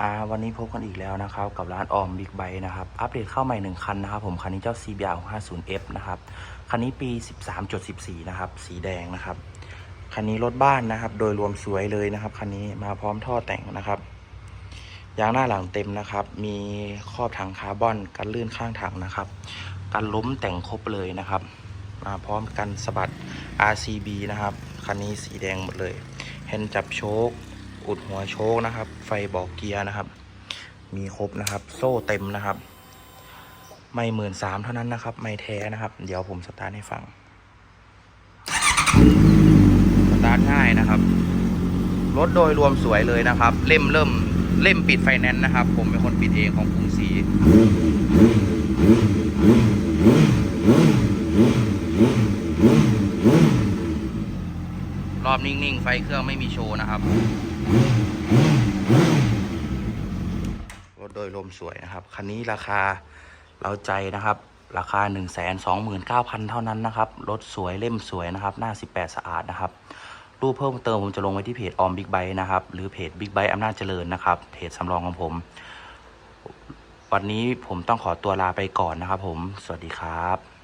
อ่าวันนี้พบกันอีกแล้วนะครับ กับร้านออมบิ๊กไบนะครับ อัปเดตเข้าใหม่หนึ่งคันนะครับผม คันนี้เจ้า CBR 50F นะครับ คันนี้ปี 13.14 นะครับ สีแดงนะครับ คันนี้รถบ้านนะครับ โดยรวมสวยเลยนะครับ คันนี้มาพร้อมท่อแต่งนะครับ ยางหน้าหลังเต็มนะครับ มีครอบถังคาร์บอนกันลื่นข้างถังนะครับ กันล้มแต่งครบเลยนะครับ มาพร้อมกันสะบัด RCB นะครับ คันนี้สีแดงหมดเลยแฮนด์จับโชค อุดหัวโชคนะครับ ไฟบอกเกียร์นะครับ มีครบนะครับ โซ่เต็มนะครับ ไม่หมื่นสามเท่านั้นนะครับ ไม่แท้นะครับ เดี๋ยวผมสตาร์ทให้ฟัง สตาร์ทง่ายนะครับ รถโดยรวมสวยเลยนะครับ เล่มเริ่มเล่มปิดไฟแนนซ์นะครับ ผมเป็นคนปิดเองของกรุงศรีรอบนิ่ง ๆ ไฟเครื่องไม่มีโชว์นะครับ รถโดยรวมสวยนะครับ คันนี้ราคาเราใจนะครับ ราคา 1 2 9 0 0 0 เท่านั้นนะครับ รถสวยเล่มสวยนะครับ หน้า 18 สะอาดนะครับ รูปเพิ่มเติมผมจะลงไว้ที่เพจออมบิ๊กไบนะครับ หรือเพจบิ๊กไบอำนาจเจริญนะครับ เพจสำรองของผม วันนี้ผมต้องขอตัวลาไปก่อนนะครับผม สวัสดีครับ